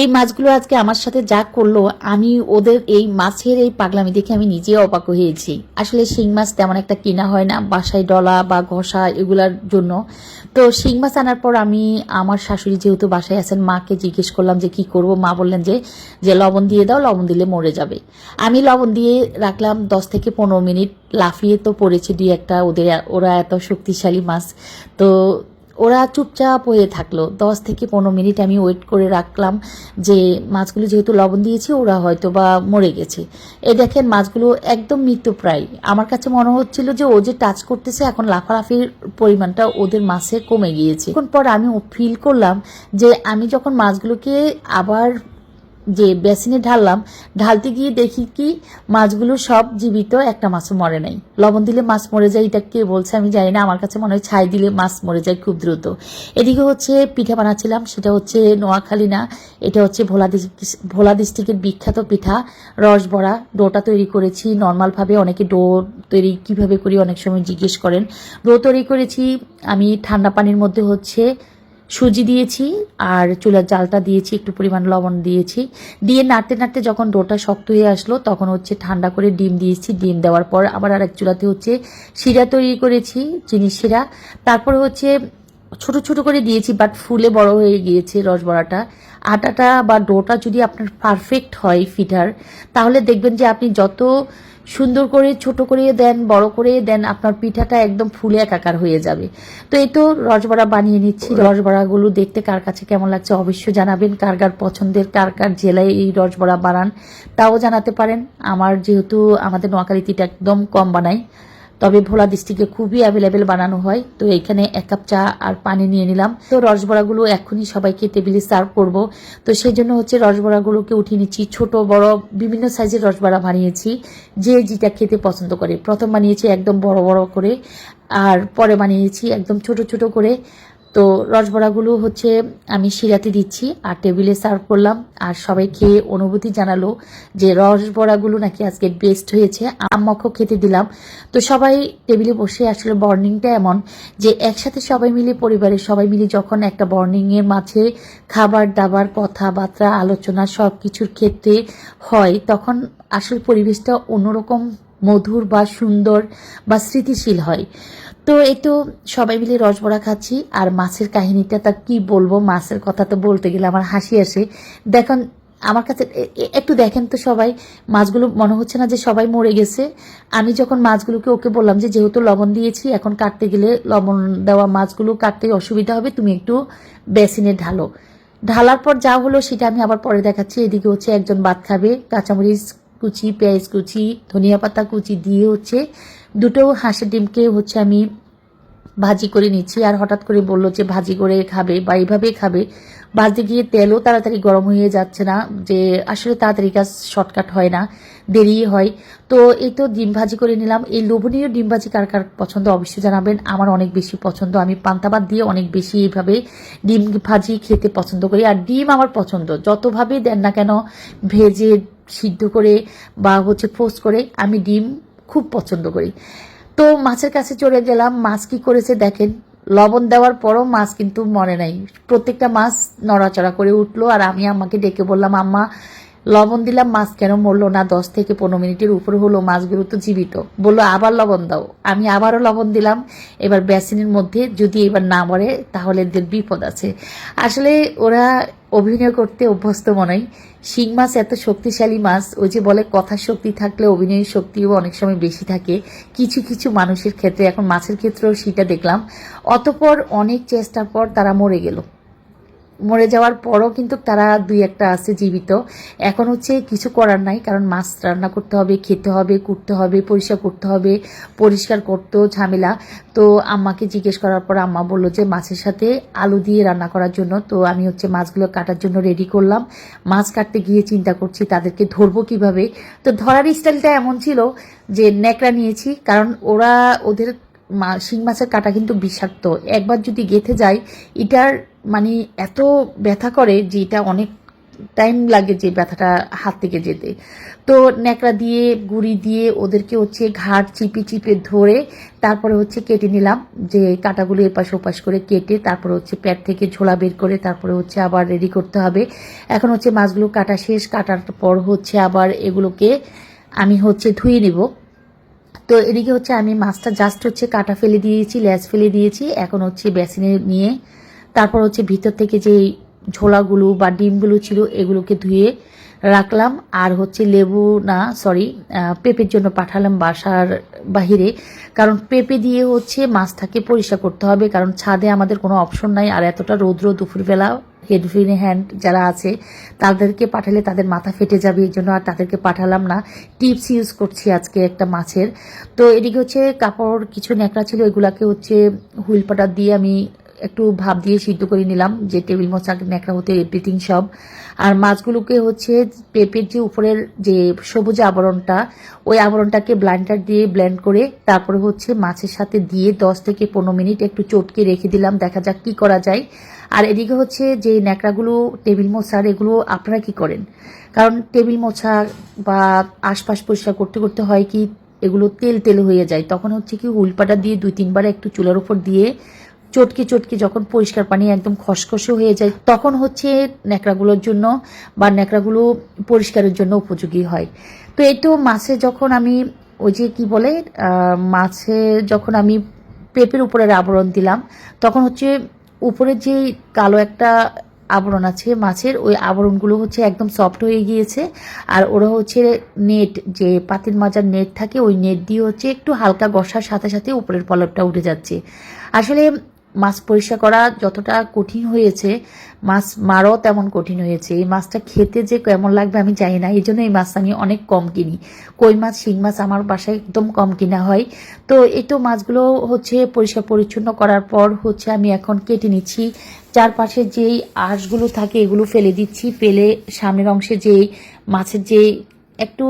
এই মাছগুলো আজকে আমার সাথে যা করল, আমি ওদের এই মাছের এই পাগলামি দেখে আমি নিজেও অবাক হয়েছি। আসলে শিং মাছ তেমন একটা কিনা হয় না, বাসায় ডলা বা ঘষা এগুলার জন্য। তো শিং মাছ আনার পর আমি, আমার শাশুড়ি যেহেতু বাসায় আছেন, মাকে জিজ্ঞেস করলাম যে কি করব? মা বললেন যে যে লবণ দিয়ে দাও, লবণ দিলে মরে যাবে। আমি লবণ দিয়ে রাখলাম দশ থেকে পনেরো মিনিট, লাফিয়ে তো পড়েছে দুই একটা, ওদের ওরা এত শক্তিশালী মাছ। তো ওরা চুপচাপ হয়ে থাকল। দশ থেকে পনেরো মিনিট আমি ওয়েট করে রাখলাম যে মাছগুলো যেহেতু লবণ দিয়েছি, ওরা হয়তো বা মরে গেছে। এ দেখেন মাছগুলো একদম মৃত্যুপ্রায় আমার কাছে মনে হচ্ছিল যে ও যে টাচ করতেছে, এখন লাফালাফির পরিমাণটা ওদের মাছে কমে গিয়েছে। এখন পর আমি ফিল করলাম যে আমি যখন মাছগুলোকে আবার যে বেসিনে ঢাললাম, ঢালতে গিয়ে দেখি কি মাছগুলো সব জীবিত, একটা মাছও মরে নাই। লবণ দিলে মাছ মরে যায়, এটা কে বলছে আমি জানি না, আমার কাছে মনে হয় ছাই দিলে মাছ মরে যায় খুব দ্রুত। এদিকে হচ্ছে পিঠা বানাচ্ছিলাম, সেটা হচ্ছে নোয়াখালী না, এটা হচ্ছে ভোলা ভোলা ডিস্ট্রিক্টের বিখ্যাত পিঠা, রসবড়া, ডোটা তৈরি করেছি, নর্মালভাবে অনেকে ডো তৈরি কীভাবে করি অনেক সময় জিজ্ঞেস করেন। ডো তৈরি করেছি, আমি ঠান্ডা পানির মধ্যে হচ্ছে সুজি দিয়েছি আর চুলার জালটা দিয়েছি, একটু পরিমাণ লবণ দিয়েছি। দিয়ে নাড়তে নাড়তে যখন ডোটা শক্ত হয়ে আসলো, তখন হচ্ছে ঠান্ডা করে ডিম দিয়েছি। ডিম দেওয়ার পর আবার আরেক চুলাতে হচ্ছে শিরা তৈরি করেছি, চিনি শিরা। তারপরে হচ্ছে ছোট ছোট করে দিয়েছি বাট ফুলে বড় হয়ে গিয়েছে রসবড়াটা। আটাটা বা ডোটা যদি আপনার পারফেক্ট হয় ফিটার তাহলে দেখবেন যে আপনি যত সুন্দর করে ছোট করে দেন বড় করে দেন আপনার পিঠাটা একদম ফুলে একাকার হয়ে যাবে। তো এই তো রসবড়া বানিয়ে নিচ্ছি। রসবড়াগুলো দেখতে কার কাছে কেমন লাগছে অবশ্যই জানাবেন। কার কার পছন্দের কার কার জেলায় এই রসবড়া বানান তাও জানাতে পারেন। আমার যেহেতু আমাদের নোয়াখালীতে একদম কম বানাই। তবে ভোলা ডিস্ট্রিক্টে খুবই অ্যাভেলেবেল বানানো হয়। তো এখানে এক কাপ চা আর পানি নিয়ে নিলাম। তো রসবড়াগুলো এখনই সবাইকে টেবিলে সার্ভ করব। তো সেই জন্য হচ্ছে রসবড়াগুলোকে উঠিয়ে নিচ্ছি। ছোট, বড়, বিভিন্ন সাইজের রসবড়া বানিয়েছি। যে যেটা খেতে পছন্দ করে। প্রথম বানিয়েছি একদম বড় বড় করে। আর পরে বানিয়েছি একদম ছোট ছোট করে তো রসবড়াগুলো হচ্ছে আমি শিরাতে দিচ্ছি, আর টেবিলে সার্ভ করলাম, আর সবাই খেয়ে অনুভূতি জানালো যে রসবড়াগুলো নাকি আজকে বেস্ট হয়েছে। আম্মাকেও খেতে দিলাম। তো সবাই টেবিলে বসে আসলে বর্নিংটা এমন যে একসাথে সবাই মিলে পরিবারের সবাই মিলে যখন একটা বর্নিংয়ের মাঝে খাবার দাবার, কথাবার্তা, আলোচনা সব কিছুর ক্ষেত্রে হয়, তখন আসল পরিবেশটা অন্যরকম মধুর বা সুন্দর বা স্মৃতিশীল হয়। তো এই তো সবাই মিলে রসবড়া খাচ্ছি, আর মাছের কাহিনীটা তা কি বলব? মাছের কথা তো বলতে গেলে আমার হাসি আসে। দেখুন, আমার কাছে একটু দেখেন তো সবাই, মাছগুলো মনে হচ্ছে না যে সবাই মরে গেছে। আমি যখন মাছগুলোকে ওকে বললাম যে যেহেতু লবণ দিয়েছি, এখন কাটতে গেলে লবণ দেওয়া মাছগুলো কাটতে অসুবিধা হবে, তুমি একটু বেসিনে ঢালো। ঢালার পর যা হলো সেটা আমি আবার পরে দেখাচ্ছি। এদিকে হচ্ছে একজন ভাত খাবে, কাঁচামরিচ কুচি, পেঁয়াজ কুচি, ধনিয়া পাতা কুচি দিয়ে হচ্ছে দুটো হাঁসের ডিমকে হচ্ছে আমি ভাজি করে নিচ্ছি আর হঠাৎ করে বলল যে ভাজি করে খাবে বা এইভাবে খাবে। ভাজতে গিয়ে তেলও তাড়াতাড়ি গরম হয়ে যাচ্ছে না, যে আসলে তাড়াতাড়ি কাজ শর্টকাট হয় না দেরি হয়। তো এই তো ডিম ভাজি করে নিলাম। এই লোভনীয় ডিম ভাজি কার কার পছন্দ অবশ্যই জানাবেন। আমার অনেক বেশি পছন্দ। আমি পান্তাবাদ দিয়ে অনেক বেশি এইভাবে ডিম ভাজি খেতে পছন্দ করি। আর ডিম আমার পছন্দ। যতভাবে দেন না কেন ভেজে সিদ্ধ করে বা হচ্ছে পোস্ট করে আমি ডিম খুব পছন্দ করি। তো মাছের কাছে চলে গেলাম, মাছ কি করেছে দেখেন। লবণ দেওয়ার পরও মাছ কিন্তু মরে নাই। প্রত্যেকটা মাছ নড়াচড়া করে উঠল আর আমি আম্মাকে ডেকে বললাম, আম্মা, লবণ দিলাম, মাছ কেন মরলো না? দশ থেকে পনেরো মিনিটের উপরে হলো মাছগুলো তো জীবিত। বলল, আবার লবণ দাও। আমি আবারও লবণ দিলাম। এবার বেসিনের মধ্যে যদি এবার না মরে, তাহলে এদের বিপদ আছে। আসলে ওরা অভিনয় করতে অভ্যস্ত মনে শিং মাছ এত শক্তিশালী মাছ, ওই যে বলে কথা শক্তি থাকলে অভিনয়ের শক্তিও অনেক সময় বেশি থাকে। কিছু কিছু মানুষের ক্ষেত্রে, এখন মাছের ক্ষেত্রেও সেটা দেখলাম। অতপর অনেক চেষ্টার পর তারা মরে গেল। মরে যাওয়ার পরও কিন্তু তারা দুই একটা আছে জীবিত। এখন হচ্ছে কিছু করার নাই, কারণ মাছ রান্না করতে হবে, খেতে হবে, কুটতে হবে, পরিষ্কার করতে হবে, পরিষ্কার করতেও ঝামেলা। তো আম্মাকে জিজ্ঞেস করার পর আম্মা বলল যে মাছের সাথে আলু দিয়ে রান্না করার জন্য। তো আমি হচ্ছে মাছগুলো কাটার জন্য রেডি করলাম। মাছ কাটতে গিয়ে চিন্তা করছি, তাদেরকে ধরবো কীভাবে? তো ধরার স্টাইলটা এমন ছিল যে ন্যাকড়া নিয়েছি, কারণ ওরা ওদের শিং মাছের কাটা কিন্তু বিষাক্ত। একবার যদি গেথে যায়, এটার মানে এত ব্যথা করে যে এটা অনেক টাইম লাগে যে ব্যথাটা হাত থেকে যেতে। তো ন্যাকড়া দিয়ে, গুড়ি দিয়ে ওদেরকে হচ্ছে ঘাট চিপে চিপে ধরে তারপরে হচ্ছে কেটে নিলাম। যে কাটাগুলো এপাশ ওপাশ করে কেটে তারপরে হচ্ছে প্যাট থেকে ঝোলা বের করে তারপরে হচ্ছে আবার রেডি করতে হবে। এখন হচ্ছে মাছগুলো কাটা শেষ, কাটার পর হচ্ছে আবার এগুলোকে আমি হচ্ছে ধুয়ে নিব। তো এদিকে হচ্ছে আমি মাছটা জাস্ট হচ্ছে কাটা ফেলে দিয়েছি ল্যাস ফেলে দিয়েছি। এখন হচ্ছে বেসিনে নিয়ে তারপর হচ্ছে ভিতর থেকে যে ঝোলাগুলো বা ডিমগুলো ছিল এগুলোকে ধুয়ে রাখলাম। আর হচ্ছে লেবু না সরি পেঁপের জন্য পাঠালাম বাসার বাহিরে। কারণ পেঁপে দিয়ে হচ্ছে মাছটাকে পরিষ্কার করতে হবে, কারণ ছাদে আমাদের কোনো অপশন নাই। আর এতটা রৌদ্র দুপুরবেলা হেডফিন হ্যান্ড যারা আছে, তাদেরকে পাঠালে তাদের মাথা ফেটে যাবে, এই জন্য আর তাদেরকে পাঠালাম না। টিপস ইউজ করছি আজকে একটা মাছের। তো এদিকে হচ্ছে কাপড়, কিছু ন্যাকড়া ছিল, এগুলাকে হচ্ছে হুইল পাটার দিয়ে আমি একটু ভাব দিয়ে সিদ্ধ করে নিলাম, যে টেবিল মোচা ন্যাকড়া হতে এভরিথিং সব। আর মাছগুলোকে হচ্ছে পেঁপের যে উপরের যে সবুজ আবরণটা, ওই আবরণটাকে ব্লান্ডার দিয়ে ব্লেন্ড করে তারপরে হচ্ছে মাছের সাথে দিয়ে দশ থেকে পনেরো মিনিট একটু চটকে রেখে দিলাম। দেখা যাক কি করা যায়। আর এদিকে হচ্ছে যে ন্যাকড়াগুলো, টেবিল মোছার এগুলো আপনারা কি করেন? কারণ টেবিল মোছা বা আশপাশ পরিষ্কার করতে করতে হয় কি, এগুলো তেল তেল হয়ে যায়। তখন হচ্ছে কি উল্পাটা দিয়ে দুই তিনবার একটু চুলার উপর দিয়ে চটকে চটকে যখন পরিষ্কার পানি একদম খসখসে হয়ে যায়, তখন হচ্ছে ন্যাকড়াগুলোর জন্য বা ন্যাকড়াগুলো পরিষ্কারের জন্য উপযোগী হয়। তো এই তো মাছে যখন আমি ওই যে কি বলে মাছে যখন আমি পেঁপের উপরের আবরণ দিলাম, তখন হচ্ছে উপরের যে কালো একটা আবরণ আছে মাছের, ওই আবরণগুলো হচ্ছে একদম সফট হয়ে গিয়েছে। আর ওরা হচ্ছে নেট, যে পাতিল মাজার নেট থাকে, ওই নেট দিয়ে হচ্ছে একটু হালকা গসার সাথে সাথে উপরের পলবটা উঠে যাচ্ছে। আসলে মাছ পরিষ্কার করা যতটা কঠিন হয়েছে, মাছ মারাও তেমন কঠিন হয়েছে। এই মাছটা খেতে যে কেমন লাগবে আমি জানি না, এই জন্য এই মাছ আমি অনেক কম কিনি। কই মাছ, শিং মাছ আমার বাসায় একদম কম কিনা হয়। তো এই তো মাছগুলো হচ্ছে পরিষ্কার পরিচ্ছন্ন করার পর হচ্ছে আমি এখন কেটে নিচ্ছি। চারপাশে যেই আঁশগুলো থাকে এগুলো ফেলে দিচ্ছি। ফেলে সামনের অংশে যেই মাছের যে একটু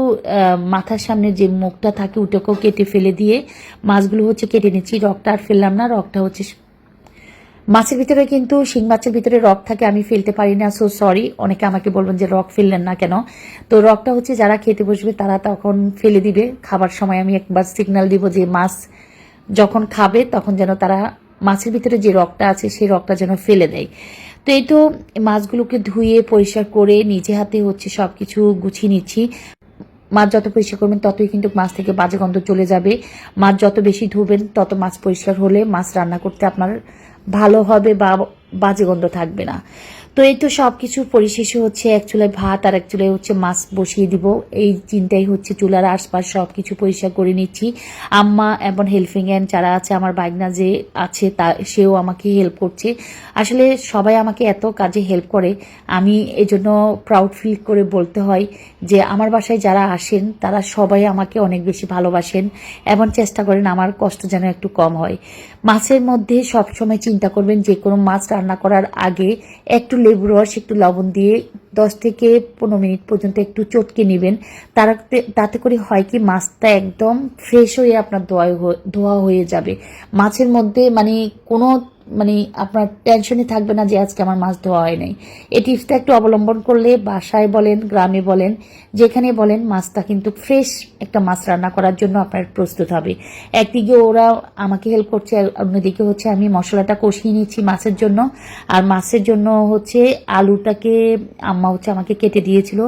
মাথার সামনে যে মুখটা থাকে ওটাকেও কেটে ফেলে দিয়ে মাছগুলো হচ্ছে কেটে নিচ্ছি। রকটা আর ফেললাম না রকটা হচ্ছে মাছের ভিতরে কিন্তু শিং মাছের ভিতরে রক থাকে, আমি ফেলতে পারি না সো সরি অনেকে আমাকে বলবেন যে, রক ফেললেন না কেন? তো রকটা হচ্ছে যারা খেতে বসবে, তারা তখন ফেলে দিবে। খাবার সময় আমি একবার সিগন্যাল দিব যে, মাছ যখন খাবে, তখন যেন তারা মাছের ভিতরে যে রকটা আছে, সেই রকটা যেন ফেলে দেয়। তো এই তো মাছগুলোকে ধুয়ে, পরিষ্কার করে নিজে হাতে হচ্ছে সব কিছু গুছিয়ে নিচ্ছি। মাছ যত পরিষ্কার করবেন, ততই কিন্তু মাছ থেকে বাজে গন্ধ চলে যাবে। মাছ যত বেশি ধুবেন, তত মাছ পরিষ্কার হলে মাছ রান্না করতে আপনার ভালো হবে বা বাজে গন্ধ থাকবে না। তো এই তো সব কিছু পরিশেষে হচ্ছে এক চুলায় ভাত আর এক চুলায় হচ্ছে মাছ বসিয়ে দিব। এই চিন্তাই হচ্ছে চুলার আশপাশ সব কিছু পরিষ্কার করে নিচ্ছি। আম্মা এবং হেল্পিং হ্যান্ড যারা আছে, আমার বাইকনা যে আছে তা, সেও আমাকে হেল্প করছে। আসলে সবাই আমাকে এত কাজে হেল্প করে, আমি এজন্য প্রাউড ফিল করে বলতে হয় যে আমার বাসায় যারা আসেন, তারা সবাই আমাকে অনেক বেশি ভালোবাসেন এবং চেষ্টা করেন আমার কষ্ট যেন একটু কম হয়। মাছের মধ্যে সবসময় চিন্তা করবেন, যে কোনো মাছ রান্না করার আগে একটু লেবু রস একটু লবণ দিয়ে দশ থেকে পনেরো মিনিট পর্যন্ত একটু চটকে নেবেন। তারাতে তাতে করে হয় কি, মাছটা একদম ফ্রেশ হয়ে আপনার ধোয়া ধোয়া হয়ে যাবে। মাছের মধ্যে মানে কোনো মানে আপনার টেনশনে থাকবে না যে আজকে আমার মাছ ধোয়া হয় নাই। এই টিপসটা একটু অবলম্বন করলে বাসায় বলেন, গ্রামে বলেন, যেখানে বলেন মাছটা কিন্তু ফ্রেশ একটা মাছ রান্না করার জন্য আপনার প্রস্তুত হবে। একদিকে ওরা আমাকে হেল্প করছে অন্যদিকে হচ্ছে আমি মশলাটা কষিয়ে নিচ্ছি মাছের জন্য। আর মাছের জন্য হচ্ছে আলুটাকে আম্মা হচ্ছে আমাকে কেটে দিয়েছিল।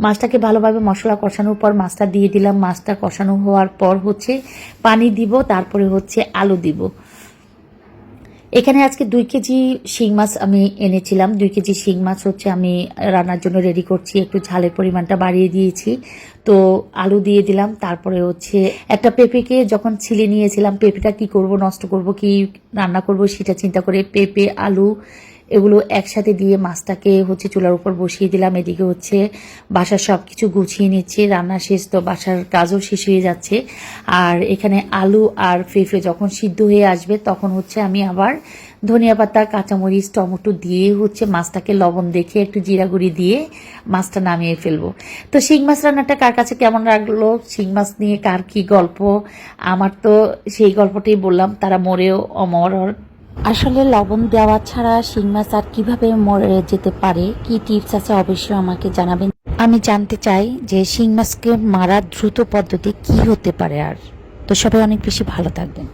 মাছটাকে ভালোভাবে মশলা কষানোর পর মাছটা দিয়ে দিলাম। মাছটা কষানো হওয়ার পর হচ্ছে পানি দিব, তারপরে হচ্ছে আলু দিব। এখানে আজকে দুই কেজি শিং মাছ আমি এনেছিলাম। দুই কেজি শিং মাছ হচ্ছে আমি রান্নার জন্য রেডি করছি। একটু ঝালের পরিমাণটা বাড়িয়ে দিয়েছি। তো আলু দিয়ে দিলাম, তারপরে হচ্ছে একটা পেঁপেকে যখন ছিলে নিয়েছিলাম, পেঁপেটা কি করব, নষ্ট করব, কি রান্না করব সেটা চিন্তা করে পেঁপে, আলু এগুলো একসাথে দিয়ে মাছটাকে হচ্ছে চুলার উপর বসিয়ে দিলাম। এদিকে হচ্ছে বাসার সব কিছু গুছিয়ে নিচ্ছে, রান্না শেষ তো বাসার কাজও শেষ হয়ে যাচ্ছে। আর এখানে আলু আর পেঁপে যখন সিদ্ধ হয়ে আসবে তখন হচ্ছে আমি আবার ধনিয়া পাতা, কাঁচামরিচ, টমেটো দিয়ে হচ্ছে মাছটাকে লবণ দেখে একটু জিরা গুঁড়ি দিয়ে মাছটা নামিয়ে ফেলব। তো শিং মাছ রান্নাটা কার কাছে কেমন লাগল? শিং মাছ নিয়ে কার কি গল্প? আমার তো সেই গল্পটাই বললাম, তারা মরেও অমর আসলে লবণ দেওয়া ছাড়া শিং মাছ আর কীভাবে মরে যেতে পারে? কি টিপস আছে অবশ্যই আমাকে জানাবেন। আমি জানতে চাই যে শিং মাছকে মারার দ্রুত পদ্ধতি কি হতে পারে আর। তো সবাই অনেক বেশি ভালো থাকবেন।